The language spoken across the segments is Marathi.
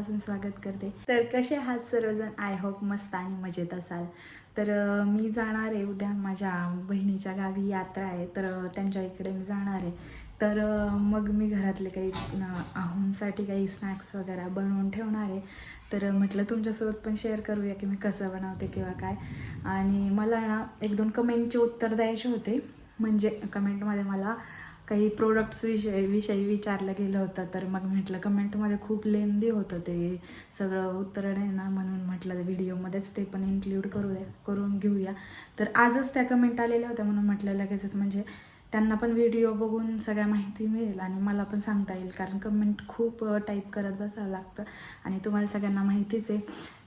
मनापासून स्वागत करते. तर कसे आहात सर्वजण? आय होप मस्त आणि मजेत असाल. तर मी जाणार आहे उद्या. माझ्या बहिणीच्या गावी यात्रा आहे. तर त्यांच्या इकडे मी जाणार आहे. तर मग मी घरातले काही आहूंसाठी काही स्नॅक्स वगैरे बनवून ठेवणार आहे. तर म्हटलं तुमच्यासोबत पण शेअर करूया की मी कसं बनवते किंवा काय. आणि मला ना एक दोन कमेंटचे उत्तर द्यायचे होते. म्हणजे कमेंटमध्ये मला काही प्रोडक्ट्स विषयी विषयी विचारलं गेलं होतं तर मग म्हटलं कमेंटमध्ये खूप लेंदी होतं ते सगळं उत्तर आहे ना म्हणून म्हटलं व्हिडिओमध्येच ते पण इन्क्ल्यूड करू करून घेऊया. तर आजच त्या कमेंट आलेल्या होत्या म्हणून म्हटलं लगेचच म्हणजे त्यांना पण व्हिडिओ बघून सगळ्या माहिती मिळेल आणि मला पण सांगता येईल कारण कमेंट खूप टाईप करत बसावं लागतं. आणि तुम्हाला सगळ्यांना माहितीच आहे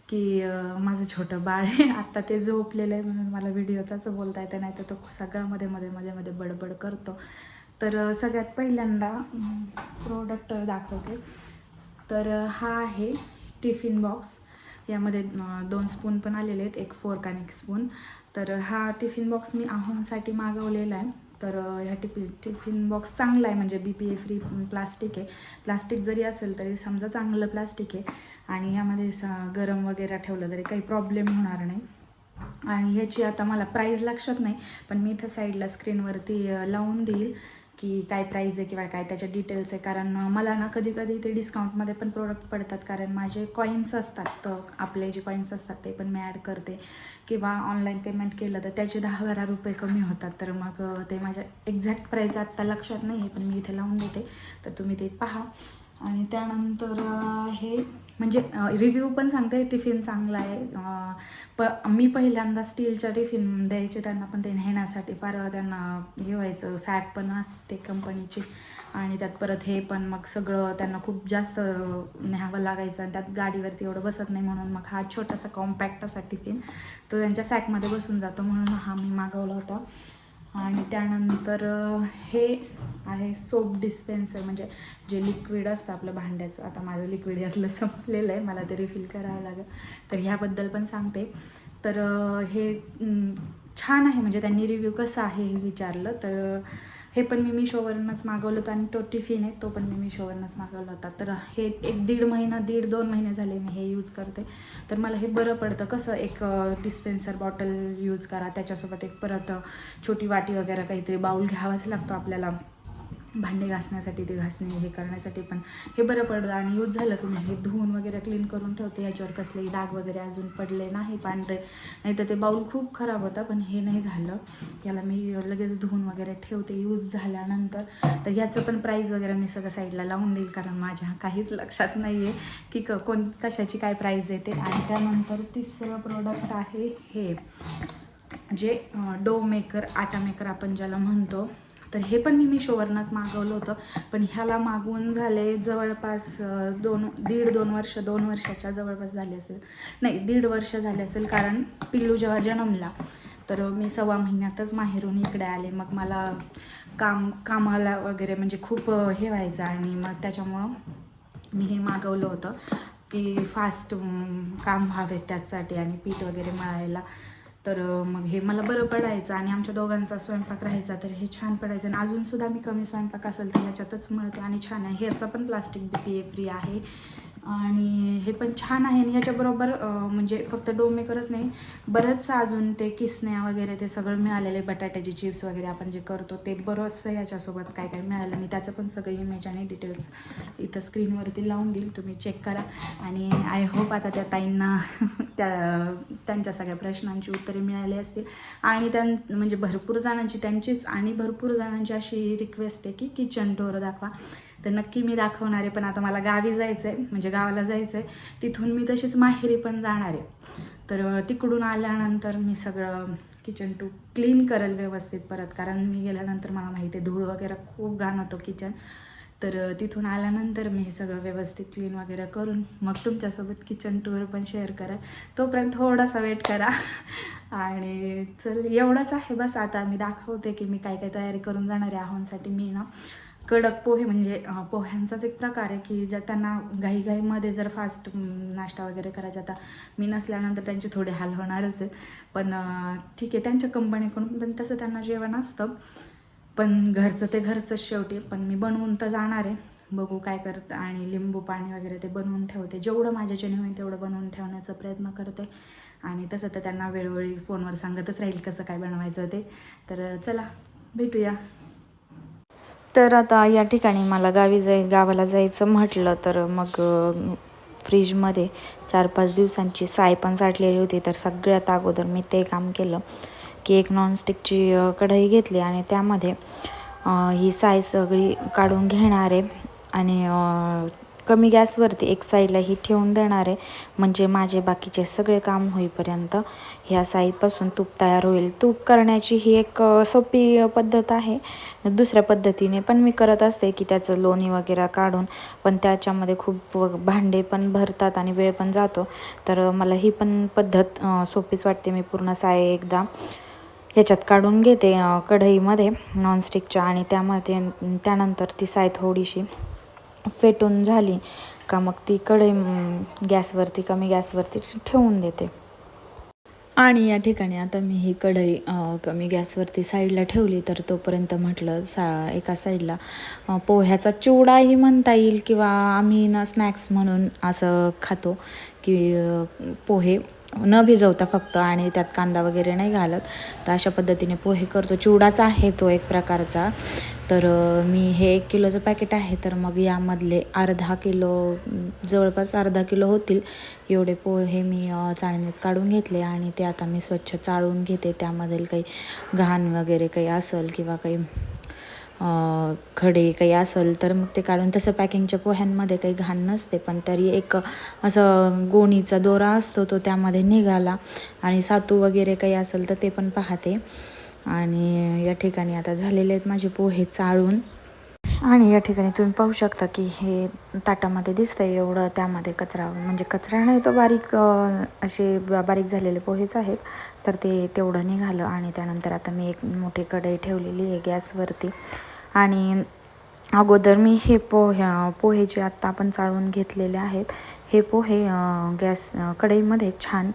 की माझं छोटं बाळ आहे आत्ता ते झोपलेलं आहे म्हणून मला व्हिडिओ त्याचं बोलता येतं नाही तर तो सगळा मध्ये मध्ये मध्ये मध्ये बडबड करतो. तर सगळ्यात पहिल्यांदा प्रोडक्ट दाखवते. तर हा आहे टिफिन बॉक्स यामध्ये दोन स्पून पण आलेले आहेत. एक फोर्क आणि एक स्पून तर हा टिफिन बॉक्स मी आहोंसाठी मागवलेला आहे. तर ह्या टिफिन टिफिन बॉक्स चांगला आहे. म्हणजे B P A free plastic आहे. प्लास्टिक जरी असेल तरी समजा चांगलं प्लास्टिक आहे. आणि यामध्ये स गरम वगैरे ठेवलं तरी काही प्रॉब्लेम होणार नाही. आणि ह्याची आता मला प्राईज लक्षात नाही. पण मी इथं साईडला स्क्रीनवरती लावून देईल. की काय प्राईज आहे किंवा काय त्याच्या डिटेल्स आहे. कारण मला ना कधी कधी ते डिस्काउंटमध्ये पण प्रोडक्ट पडतात. कारण माझे कॉईन्स असतात तर आपले जे कॉईन्स असतात ते पण मी ॲड करते. किंवा ऑनलाईन पेमेंट केलं तर त्याचे दहा बारा रुपये कमी होतात. तर मग ते माझ्या एक्झॅक्ट प्राईज आत्ता लक्षात नाही आहे पण मी इथे लावून देते. तर तुम्ही ते पहा. आणि त्यानंतर हे म्हणजे रिव्ह्यू पण सांगते टिफिन चांगला आहे. प मी पहिल्यांदा स्टीलच्या टिफिन द्यायचे त्यांना पण ते नेण्यासाठी फार त्यांना हे व्हायचं सॅक पण असते कंपनीची आणि त्यात परत हे पण मग सगळं त्यांना खूप जास्त न्यावं लागायचं आणि त्यात गाडीवरती एवढं बसत नाही म्हणून मग हा छोटासा कॉम्पॅक्ट असा टिफिन तो त्यांच्या सॅकमध्ये बसून जातो म्हणून हा मी मागवला होता. आणि त्यानंतर हे आहे सोप डिस्पेन्सर म्हणजे जे लिक्विड असतं आपलं भांड्याचं. आता माझं लिक्विड यातलं संपलेलं आहे मला ते रिफिल करावं लागेल. तर ह्याबद्दल पण सांगते. तर हे छान आहे म्हणजे त्यांनी रिव्ह्यू कसा आहे हे विचारलं. तर हे पण मी मिशोवरूनच मागवलं होतं आणि तो टिफिन आहे तो पण मी मिशोवरूनच मागवला होता. तर हे एक दीड महिना दीड दोन महिने झाले मी हे यूज करते. तर मला हे बरं पडतं. कसं एक डिस्पेन्सर बॉटल यूज करा त्याच्यासोबत एक परत छोटी वाटी वगैरे काहीतरी बाऊल घ्यावाच लागतो आपल्याला. भांडे घासण्यासाठी ते घासणे हे करण्यासाठी पण हे बरं पडलं आणि यूज झालं की मी हे धुवून वगैरे क्लीन करून ठेवते. याच्यावर कसलेही डाग वगैरे अजून पडले नाही पांढरे. नाही तर ते बाऊल खूप खराब होता पण हे नाही झालं. याला मी लगेच धुवून वगैरे ठेवते यूज झाल्यानंतर. तर ह्याचं पण प्राईज वगैरे मी सगळं साईडला लावून देईल कारण माझ्या काहीच लक्षात नाही आहे की क कोण कशाची काय प्राईज येते आणि त्यानंतर तिसरं प्रोडक्ट आहे हे जे डो मेकर आटा मेकर आपण ज्याला म्हणतो. तर हे पण मी मिशोवरनंच मागवलं होतं. पण ह्याला मागवून झाले जवळपास दोन दीड दोन वर्ष दोन वर्षाच्या जवळपास झाले असेल. नाही दीड वर्ष झाले असेल कारण पिल्लू जेव्हा जन्मला तर मी सव्वा महिन्यातच माहेरून इकडे आले. मग मला काम कामाला वगैरे म्हणजे खूप हे व्हायचं आणि मग त्याच्यामुळं मी हे मागवलं होतं की फास्ट काम व्हावेत त्याचसाठी आणि पीठ वगैरे मळायला. तर मग हे मला बरं पडायचं आणि आमच्या दोघांचा स्वयंपाक राहायचा तर हे छान पडायचं आणि अजूनसुद्धा मी कमी स्वयंपाक असेल तर ह्याच्यातच मिळते आणि छान आहे. ह्याचा पण plastic B P A free आहे. आणि हे पण छान आहे. आणि ह्याच्याबरोबर म्हणजे फक्त डोमेकरच नाही बरंचसं अजून ते किसण्या वगैरे ते सगळं मिळालेले बटाट्याचे चिप्स वगैरे आपण जे करतो ते बरंचसं ह्याच्यासोबत काय काय मिळालं. मी त्याचं पण सगळं इमेज आणि डिटेल्स इथं स्क्रीनवरती लावून देईल. तुम्ही चेक करा. आणि आय होप आता त्या ताईंना त्या त्यांच्या सगळ्या प्रश्नांची उत्तरे मिळाली असतील. आणि त्यां म्हणजे भरपूर जणांची त्यांचीच आणि भरपूर जणांची अशी रिक्वेस्ट आहे की किचन डोर दाखवा. तर नक्की मी दाखवणार आहे पण आता मला गावी जायचं आहे म्हणजे गावाला जायचं आहे तिथून मी तशीच माहेरी पण जाणार आहे. तर तिकडून आल्यानंतर मी सगळं किचन टू क्लीन करेल व्यवस्थित परत कारण मी गेल्यानंतर मला माहिती आहे धूळ वगैरे खूप घाण होतो किचन तर तिथून आल्यानंतर मी हे सगळं व्यवस्थित क्लीन वगैरे करून मग तुमच्यासोबत किचन टूर पण शेअर करेल. तोपर्यंत थोडासा वेट करा. आणि चल एवढंच आहे बस. आता मी दाखवते की मी काय काय तयारी करून जाणार आहे आहोंसाठी मी ना. कडक पोहे म्हणजे पोह्यांचाच एक प्रकार आहे की ज्या त्यांना घाईघाईमध्ये जर फास्ट नाश्ता वगैरे करायचा आता मी नसल्यानंतर त्यांचे थोडे हाल होणारच आहेत. पण ठीक आहे त्यांच्या कंपनीकडून पण तसं त्यांना जेवण असतं. पण घरचं ते घरचंच शेवटी पण मी बनवून तर जाणार आहे. बघू काय करतं आणि लिंबू पाणी वगैरे ते बनवून ठेवते. जेवढं माझ्याच्याने होईल तेवढं बनवून ठेवण्याचा प्रयत्न करते. आणि तसं तर त्यांना वेळोवेळी फोनवर सांगतच राहील कसं काय बनवायचं ते. तर चला भेटूया. तर आता या ठिकाणी मला गावी जाय गावाला जायचं म्हटलं तर मग फ्रीजमध्ये चार पाच दिवसांची साय पण साठलेली होती. तर सगळ्यात अगोदर मी ते काम केलं की एक नॉनस्टिकची कढई घेतली आणि त्यामध्ये ही साय सगळी काढून घेणार आहे. आणि कमी गॅसवरती एक साईडला ही ठेवून देणार आहे. म्हणजे माझे बाकीचे सगळे काम होईपर्यंत ह्या साईपासून तूप तयार होईल. तूप करण्याची ही एक सोपी पद्धत आहे. दुसऱ्या पद्धतीने पण मी करत असते की त्याचं लोणी वगैरे काढून पण त्याच्यामध्ये खूप व- भांडे पण भरतात आणि वेळ पण जातो. तर मला ही पण पद्धत सोपीच वाटते. मी पूर्ण साय एकदा ह्याच्यात काढून घेते कढईमध्ये नॉनस्टिकच्या आणि त्यामध्ये त्यानंतर ती साय थोडीशी फेटून झाली का मग ती कढई गॅसवरती कमी गॅसवरती ठेवून देते. आणि या ठिकाणी आता मी ही कढई कमी गॅसवरती साईडला ठेवली तर तोपर्यंत म्हटलं सा एका साईडला पोह्याचा चिवडाही म्हणता येईल किंवा आम्ही ना स्नॅक्स म्हणून असं खातो की पोहे न भिजवता फक्त आणि त्यात कांदा वगैरे नाही घालत. तर अशा पद्धतीने पोहे करतो. चिवडाचा आहे तो एक प्रकारचा. तर मी हे एक किलोचं पॅकेट आहे तर मग यामधले अर्धा किलो जवळपास अर्धा किलो होतील. एवढे पोहे मी चाळणीत काढून घेतले आणि ते आता मी स्वच्छ चाळून घेते. त्यामधील काही घाण वगैरे काही असेल किंवा काही खडे काही असेल तर मग ते काढून तसं पॅकिंगच्या पोह्यांमध्ये काही घाण नसते पण तरी एक असं गोणीचा दोरा असतो तो त्यामध्ये निघाला आणि सातू वगैरे काही असेल तर ते पण पाहते. आणि या ठिकाणी आता झालेले आहेत माझे पोहे चाळून. आणि या ठिकाणी तुम्ही पाहू शकता की हे ताटामध्ये दिसतं आहे एवढं त्यामध्ये कचरा म्हणजे कचरा नाही तो बारीक असे बारीक झालेले पोहेच आहेत. तर ते तेवढं निघालं आणि त्यानंतर आता मी एक मोठी कढई ठेवलेली आहे गॅसवरती. आणि अगोदर मी हे पोह्या पोहे जे आत्ता आपण चाळून घेतलेले आहेत हे पोहे गॅस कढईमध्ये छान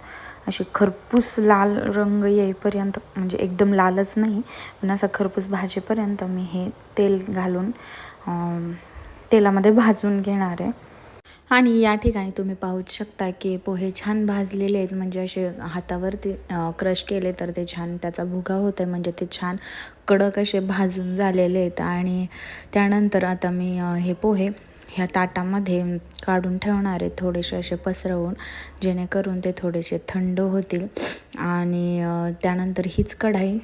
असे खरपूस लाल रंग येईपर्यंत म्हणजे एकदम लालच नाही पण असा खरपूस भाजेपर्यंत मी हे तेल घालून तेलामध्ये भाजून घेणार आहे. आणि या ठिकाणी तुम्ही पाहूच शकता की पोहे छान भाजलेले आहेत म्हणजे असे हातावरती क्रश केले तर ते छान त्याचा भुगा होत आहे म्हणजे ते छान कडक असे भाजून झालेले आहेत. आणि त्यानंतर आता मी हे पोहे ह्या ताटामध्ये काढून ठेवणार आहे थोडेसे असे पसरवून जेणेकरून ते थोडेसे थंड होतील. आणि त्यानंतर हीच कढाई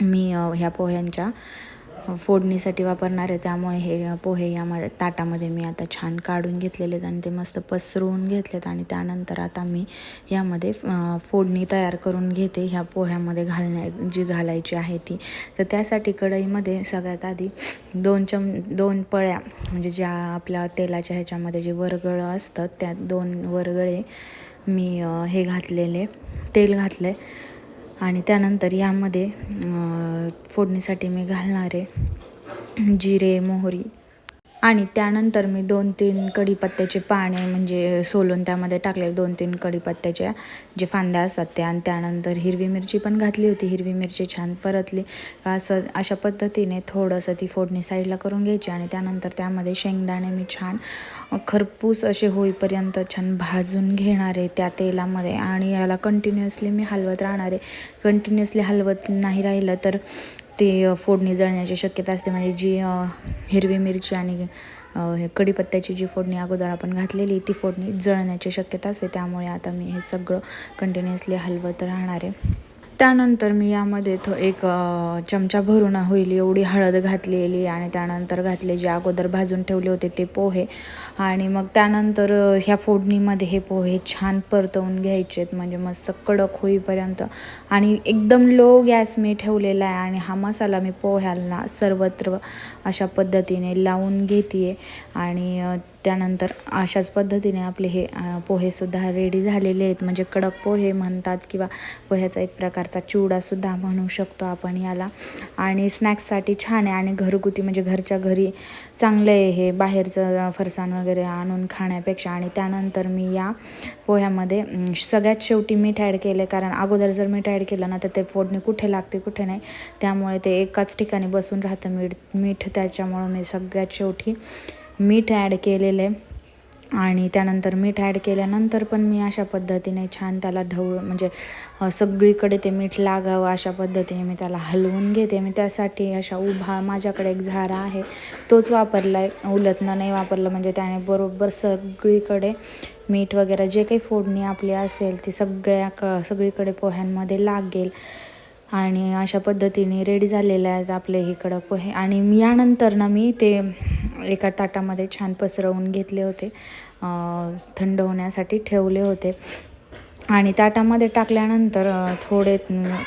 मी ह्या पोह्यांच्या फोडणीसाठी वापरणार आहे त्यामुळे हे पोहे यामध्ये ताटामध्ये मी आता छान काढून घेतलेले आहेत आणि ते मस्त पसरवून घेतलेत आणि त्यानंतर आता मी यामध्ये फोडणी तयार करून घेते ह्या पोह्यामध्ये घालण्या जी घालायची आहे ती. तर त्यासाठी कढईमध्ये सगळ्यात आधी दोन चम दोन पळ्या म्हणजे ज्या आपल्या तेलाच्या ह्याच्यामध्ये जे वरगळं असतं त्या दोन वरगळे मी हे घातलेले तेल घातले आणि त्यानंतर यामध्ये फोडणीसाठी मी घालणारे जिरे मोहरी आणि त्यानंतर मी दोन तीन कढीपत्त्याचे पाने म्हणजे सोलून त्यामध्ये टाकले दोन तीन कढीपत्त्याच्या जे फांद्या असतात त्या आणि त्यानंतर हिरवी मिरची पण घातली होती. हिरवी मिरची छान परतली. का असं अशा पद्धतीने थोडंसं ती फोडणी साईडला करून घ्यायची आणि त्यानंतर त्यामध्ये शेंगदाणे मी छान खरपूस असे होईपर्यंत छान भाजून घेणार आहे त्या तेलामध्ये आणि याला कंटिन्युअसली मी हलवत राहणार. आहे कंटिन्युअसली हलवत नाही राहिलं तर ते फोडणी जळण्याची शक्यता असते. म्हणजे जी हिरवी मिरची आणि हे कढीपत्त्याची जी फोडणी अगोदर आपण घातलेली ती फोडणी जळण्याची शक्यता असते. त्यामुळे आता मी हे सगळं कंटिन्युअसली हलवत राहणार आहे. त्यानंतर मी यामध्ये थो एक चमचा भरून होईल एवढी हळद घातलेली आणि त्यानंतर घातले जे अगोदर भाजून ठेवले होते ते पोहे. आणि मग त्यानंतर ह्या फोडणीमध्ये हे पोहे छान परतवून घ्यायचे आहेत म्हणजे मस्त कडक होईपर्यंत. आणि एकदम लो गॅस मी ठेवलेला आहे आणि हा मसाला मी पोह्याला सर्वत्र अशा पद्धतीने लावून घेते आणि त्यानंतर अशाच पद्धतीने आपले हे पोहेसुद्धा रेडी झालेले आहेत. म्हणजे कडक पोहे म्हणतात किंवा पोह्याचा एक प्रकारचा चिवडासुद्धा म्हणू शकतो आपण याला. आणि स्नॅक्ससाठी छान आहे आणि घरगुती म्हणजे घरच्या घरी चांगलं आहे हे बाहेरचं फरसाण वगैरे आणून खाण्यापेक्षा. आणि त्यानंतर मी या पोह्यामध्ये सगळ्यात शेवटी मीठ ॲड केले कारण अगोदर जर मीठ ॲड केलं ना तर ते फोडणी कुठे लागते कुठे नाही. त्यामुळे ते एकाच ठिकाणी बसून राहतं मीठ. मीठ त्याच्यामुळं मी सगळ्यात शेवटी मीठ ॲड केलेलं आहे. आणि त्यानंतर मीठ ॲड केल्यानंतर पण मी अशा पद्धतीने छान त्याला ढवळ म्हणजे सगळीकडे ते मीठ लागावं अशा पद्धतीने मी त्याला हलवून घेते. मी त्यासाठी अशा उभा माझ्याकडे एक झारा आहे. तोच वापरला आहे उलटनं नाही वापरलं म्हणजे त्याने बरोबर सगळीकडे मीठ वगैरे जे काही फोडणी आपली असेल ती सगळ्या क सगळीकडे पोह्यांमध्ये लागेल. आणि अशा पद्धतीने रेडी झालेले आहेत आपले इकडं पोहे. आणि मी यानंतर ना मी ते एका ताटामध्ये छान पसरवून घेतले होते. थंड होण्यासाठी ठेवले होते. आणि ताटामध्ये टाकल्यानंतर थोडे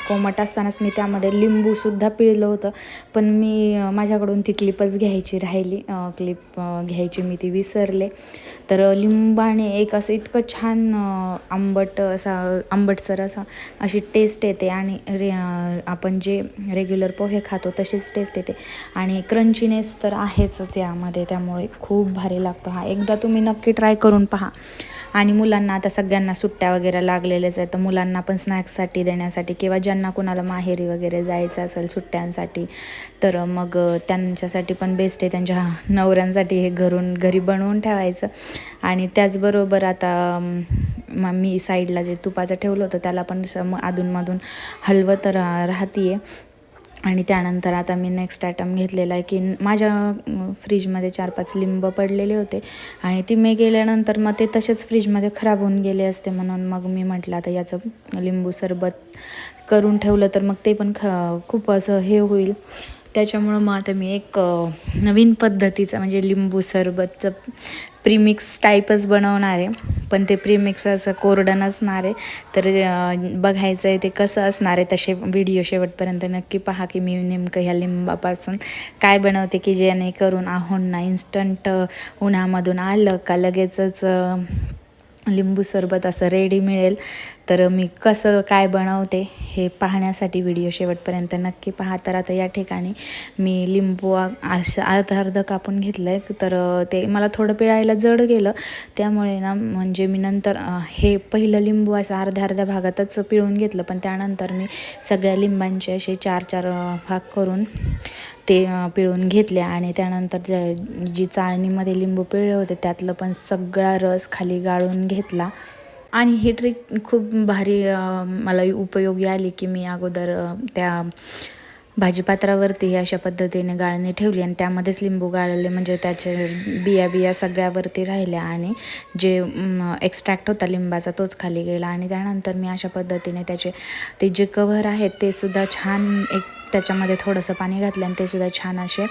कोमट असतानाच मी त्यामध्ये लिंबूसुद्धा पिळलं होतं. पण मी माझ्याकडून ती क्लिपच घ्यायची राहिली. क्लिप घ्यायची मी ती विसरले. तर लिंबाने एक असं इतकं छान आंबट असा आंबटसर असा अशी टेस्ट येते आणि रे आपण जे रेग्युलर पोहे खातो तशीच टेस्ट येते. आणि क्रंचीनेस तर आहेच यामध्ये त्यामुळे खूप भारी लागतो. हा एकदा तुम्ही नक्की ट्राय करून पहा. आणि मुलांना आता सगळ्यांना सुट्ट्या वगैरे लागलेलेच आहे तर मुलांना पण स्नॅक्ससाठी देण्यासाठी किंवा ज्यांना कोणाला माहेरी वगैरे जायचं असेल सुट्ट्यांसाठी तर मग त्यांच्यासाठी पण बेस्ट आहे. त्यांच्या नवऱ्यांसाठी हे घरून घरी बनवून ठेवायचं. आणि त्याचबरोबर आता म- मी साईडला जे तुपाचं ठेवलं होतं त्याला पण स- म- अधूनमधून हलवत रा राहते आणि त्यानंतर आता मी नेक्स्ट आयटम घेतलेला आहे की माझ्या फ्रीजमध्ये चार पाच लिंब पडलेले होते. आणि ती मी गेल्यानंतर मग ते तसेच फ्रीजमध्ये खराब होऊन गेले असते म्हणून मग मी म्हटलं आता याचं लिंबू सरबत करून ठेवलं तर मग ते पण ख खूप असं हे होईल. त्याच्यामुळं मग आता मी एक नवीन पद्धतीचं म्हणजे लिंबू सरबतचं प्रीमिक्स टाईपच बनवणार. आहे पण ते प्रीमिक्स असं कोरडं नसणार. आहे तर बघायचं आहे ते कसं असणार आहे तसे व्हिडिओ शेवटपर्यंत नक्की पहा की मी नेमकं ह्या लिंबापासून काय बनवते की जेणेकरून आहोंना इन्स्टंट उन्हामधून आलं का लगेचच लिंबू सरबत असं रेडी मिळेल. तर मी कसं काय बनवते हे पाहण्यासाठी व्हिडिओ शेवटपर्यंत नक्की पहा. तर आता या ठिकाणी मी लिंबू आ- असं अर्ध अर्ध कापून घेतलं आहे तर ते मला थोडं पिळायला जड गेलं. त्यामुळे ना म्हणजे मी नंतर हे पहिलं लिंबू असं अर्ध्या अर्ध्या भागातच पिळून घेतलं. पण त्यानंतर मी सगळ्या लिंबांचे असे चार चार भाग करून ते पिळून घेतले आणि त्यानंतर ज जी चाळणीमध्ये लिंबू पिळले होते त्यातलं पण सगळा रस खाली गाळून घेतला. आणि ही ट्रिक खूप भारी मला उपयोगी आली की मी अगोदर त्या भाजीपात्रावरती अशा पद्धतीने गाळणी ठेवली आणि त्यामध्येच लिंबू गाळले म्हणजे त्याचे बिया बिया सगळ्यावरती राहिल्या आणि जे एक्स्ट्रॅक्ट होता लिंबाचा तोच खाली गेला आणि त्यानंतर मी अशा पद्धतीने त्याचे ते जे कव्हर आहेत ते सुद्धा छान एक त्याच्यामध्ये थोडंसं पाणी घातलं आणि ते सुद्धा छान असे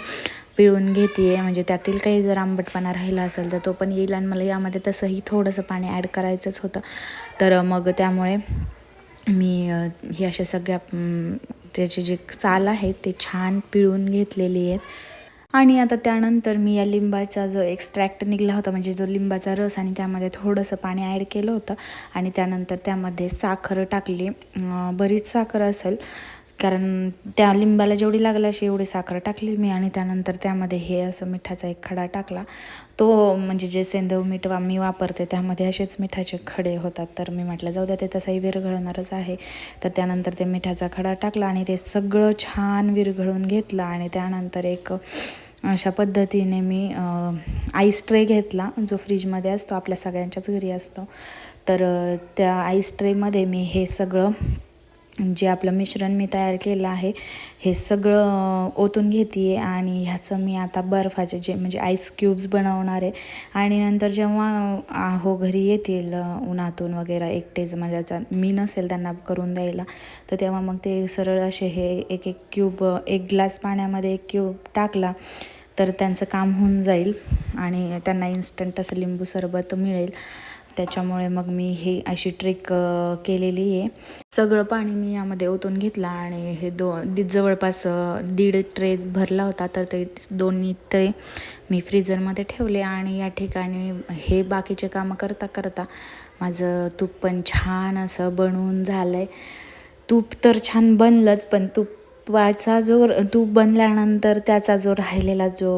पिळून घेते म्हणजे त्यातील काही जर आंबटपणा राहिला असेल तर तो पण येईल आणि मला यामध्ये तसंही थोडंसं पाणी ॲड करायचंच होतं. तर मग त्यामुळे मी हे अशा सगळ्या त्याची जी साल आहे ते छान पिळून घेतलेली आहेत. आणि आता त्यानंतर मी या लिंबाचा जो एक्स्ट्रॅक्ट निघला होता म्हणजे जो लिंबाचा रस आणि त्यामध्ये थोडंसं पाणी ॲड केलं होतं आणि त्यानंतर त्यामध्ये साखर टाकली. बरीच साखर असेल. कारण त्या लिंबाला जेवढी लागली अशी एवढी साखर टाकली मी आणि त्यानंतर त्यामध्ये हे असं मिठाचा एक खडा टाकला. तो म्हणजे जे सेंधव मीठ वा मी वापरते त्यामध्ये असेच मिठाचे खडे होतात. तर मी म्हटलं जाऊ द्या ते तसंही विरघळणारच आहे. तर त्यानंतर ते मिठाचा खडा टाकला आणि ते सगळं छान विरघळून घेतलं आणि त्यानंतर एक अशा पद्धतीने मी आईस ट्रे घेतला जो फ्रीजमध्ये असतो आपल्या सगळ्यांच्याच घरी असतो. तर त्या आईस ट्रेमध्ये मी हे सगळं जे आपलं मिश्रण मी तयार केलं आहे हे सगळं ओतून घेते आणि ह्याचं मी आता बर्फाचे जे म्हणजे आईस क्यूब्स बनवणार आहे. आणि नंतर जेव्हा अ, आहो घरी येतील उन्हातून वगैरे एकटेच म्हणजे माझ्या मी नसेल त्यांना करून द्यायला तर तेव्हा मग ते सरळ असे हे एक एक क्यूब एक ग्लास पाण्यामध्ये एक क्यूब टाकला तर त्यांचं काम होऊन जाईल आणि त्यांना इन्स्टंट असं लिंबू सरबत मिळेल. त्याच्यामुळे मग मी हे अशी ट्रिक केलेली आहे. सगळं पाणी मी यामध्ये ओतून घेतलं आणि हे दो जवळपास दीड ट्रे भरला होता. तर ते दोन्ही ट्रे मी फ्रीजरमध्ये ठेवले आणि या ठिकाणी हे बाकीचे कामं करता करता माझं तूप पण छान असं बनवून झालं आहे तूप तर छान बनलंच पण तूप तुपाचा जो तूप बनल्यानंतर त्याचा जो राहिलेला जो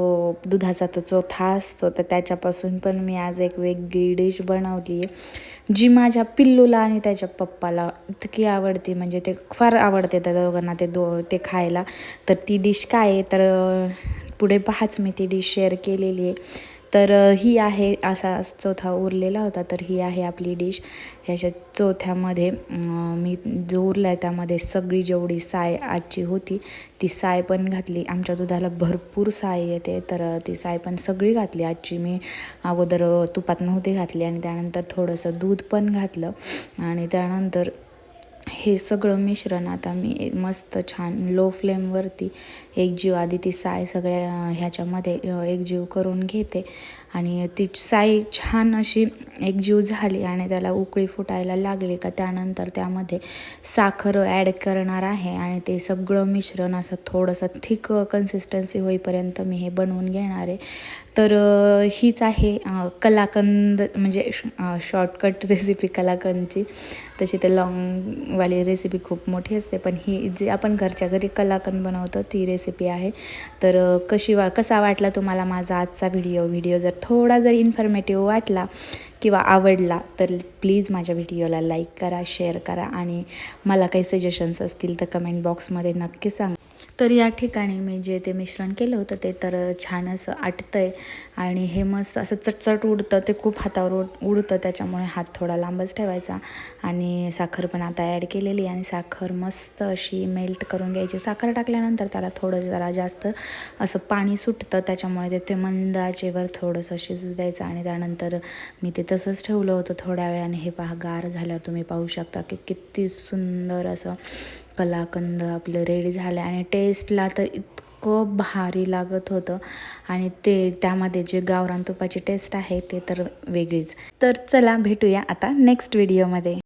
दुधाचा तो चोथा असतो तर त्याच्यापासून पण मी आज एक वेगळी डिश बनवली. आहे जी माझ्या पिल्लूला आणि त्याच्या पप्पाला इतकी आवडते म्हणजे ते फार आवडते त्या दोघांना ते दो ते खायला. तर ती डिश काय आहे? तर पुढे पाहाच मी ती डिश शेअर केलेली आहे. तर ही आहे असा चौथा उरलेला होता. तर ही आहे आपली डिश. ह्याच्या चौथ्यामध्ये मी जो उरला आहे त्यामध्ये सगळी जेवढी साय आजची होती ती साय पण घातली. आमच्या दुधाला भरपूर साय येते. तर ती साय पण सगळी घातली. आजची मी अगोदर तुपात नव्हती घातली. आणि त्यानंतर थोडंसं दूध पण घातलं. आणि त्यानंतर हे सगळं मिश्रण आता मी मस्त छान लो फ्लेमवरती एकजीव आधी ती साय सगळ्या ह्याच्यामध्ये एक एकजीव करून घेते. आणि ती साय छान अशी एकजीव झाली आणि त्याला उकळी फुटायला लागली का त्यानंतर त्यामध्ये साखर ॲड करणार आहे आणि ते सगळं मिश्रण असं थोडंसं थिक कन्सिस्टन्सी होईपर्यंत मी हे बनवून घेणार आहे. तर हीच आहे कलाकंद म्हणजे शॉर्टकट रेसिपी कलाकंदची. तशी तर लॉंगवाली रेसिपी खूप मोठी असते पण ही जी आपण घरच्या घरी कलाकंद बनवतो ती रेसिपी आहे. तर कशी वा कसा वाटला तुम्हाला माझा आजचा व्हिडिओ व्हिडिओ जर थोडा जर इन्फॉर्मेटिव्ह वाटला किंवा आवडला तर प्लीज माझ्या व्हिडिओला लाईक करा शेअर करा आणि मला काही सजेशन्स असतील तर कमेंट बॉक्समध्ये नक्की सांगा. तर या ठिकाणी मी जे ते मिश्रण केलं होतं ते तर छान असं आटतं आहे आणि हे मस्त असं चटचट उडतं ते खूप हातावर उड उडतं त्याच्यामुळे हात थोडा लांबच ठेवायचा. आणि साखर पण आता ॲड केलेली आणि साखर मस्त अशी मेल्ट करून घ्यायची. साखर टाकल्यानंतर त्याला थोडं जरा जास्त असं पाणी सुटतं त्याच्यामुळे ते ते मंद आचेवर थोडंसं शिजू द्यायचं आणि त्यानंतर मी ते तसंच ठेवलं होतं थोड्या वेळाने. हे पहा गार झाल्यावर तुम्ही पाहू शकता की किती सुंदर असं कलाकंद आपलं रेडी झालं आणि टेस्टला तर इतकं भारी लागत होतं. आणि ते त्यामध्ये जे गावरान तुपाची टेस्ट आहे ते तर वेगळीच. तर चला भेटूया आता नेक्स्ट व्हिडिओमध्ये